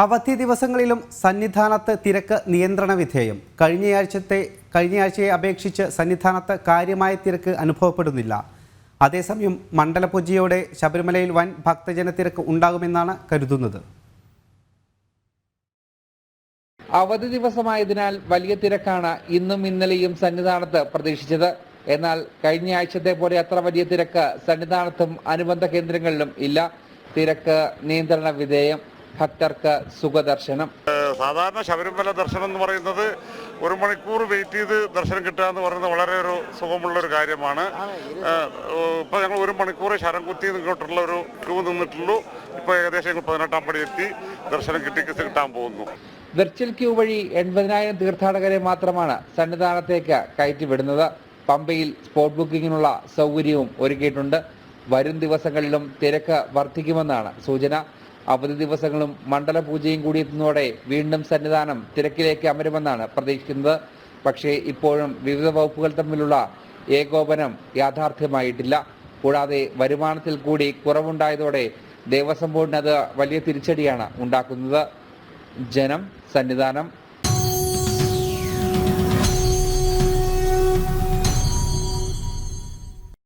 അവധി ദിവസങ്ങളിലും സന്നിധാനത്ത് തിരക്ക് നിയന്ത്രണ വിധേയം. കഴിഞ്ഞയാഴ്ചത്തെ കഴിഞ്ഞയാഴ്ചയെ അപേക്ഷിച്ച് സന്നിധാനത്ത് കാര്യമായ തിരക്ക് അനുഭവപ്പെടുന്നില്ല. അതേസമയം മണ്ഡലപൂജയോടെ ശബരിമലയിൽ വൻ ഭക്തജന തിരക്ക് ഉണ്ടാകുമെന്നാണ് കരുതുന്നത്. അവധി ദിവസമായതിനാൽ വലിയ തിരക്കാണ് ഇന്നും ഇന്നലെയും സന്നിധാനത്ത് പ്രതീക്ഷിച്ചത്. എന്നാൽ കഴിഞ്ഞ ആഴ്ചത്തെ പോലെ അത്ര വലിയ തിരക്ക് സന്നിധാനത്തും അനുബന്ധ കേന്ദ്രങ്ങളിലും ഇല്ല. തിരക്ക് നിയന്ത്രണ വിധേയം. ഭക്തർക്ക് സുഖദർശനം. സാധാരണ ശബരിമല ദർശനം എന്ന് പറയുന്നത് ഒരു മണിക്കൂർ വെയിറ്റ് ചെയ്ത് ദർശനം കിട്ടുക എന്ന് പറയുന്നത് വളരെ ഒരു സുഖമുള്ള ഒരു കാര്യമാണ്. ഇപ്പൊ ഞങ്ങൾ ഒരു മണിക്കൂർ ശരം കുത്തി ഇങ്ങോട്ടുള്ള ഒരു ക്യൂ നിന്നിട്ടുള്ളൂ. ഇപ്പൊ ഏകദേശം പതിനെട്ടാം പടി എത്തി ദർശനം കിട്ടി കിട്ടാൻ പോകുന്നു. വെർച്വൽ ക്യൂ വഴി എൺപതിനായിരം തീർത്ഥാടകരെ മാത്രമാണ് സന്നിധാനത്തേക്ക് കയറ്റിവിടുന്നത് പമ്പയിൽ സ്പോട്ട് ബുക്കിങ്ങിനുള്ള സൗകര്യവും ഒരുക്കിയിട്ടുണ്ട്. വരും ദിവസങ്ങളിലും തിരക്ക് വർദ്ധിക്കുമെന്നാണ് സൂചന. അവധി ദിവസങ്ങളും മണ്ഡല പൂജയും കൂടി എത്തുന്നതോടെ വീണ്ടും സന്നിധാനം തിരക്കിലേക്ക് അമരുമെന്നാണ് പ്രതീക്ഷിക്കുന്നത്. പക്ഷേ ഇപ്പോഴും വിവിധ വകുപ്പുകൾ തമ്മിലുള്ള ഏകോപനം യാഥാർത്ഥ്യമായിട്ടില്ല. കൂടാതെ വരുമാനത്തിൽ കൂടി കുറവുണ്ടായതോടെ ദേവസ്വം ബോർഡിന് അത് വലിയ തിരിച്ചടിയാണ് ഉണ്ടാക്കുന്നത്. ജനം സന്നിധാനം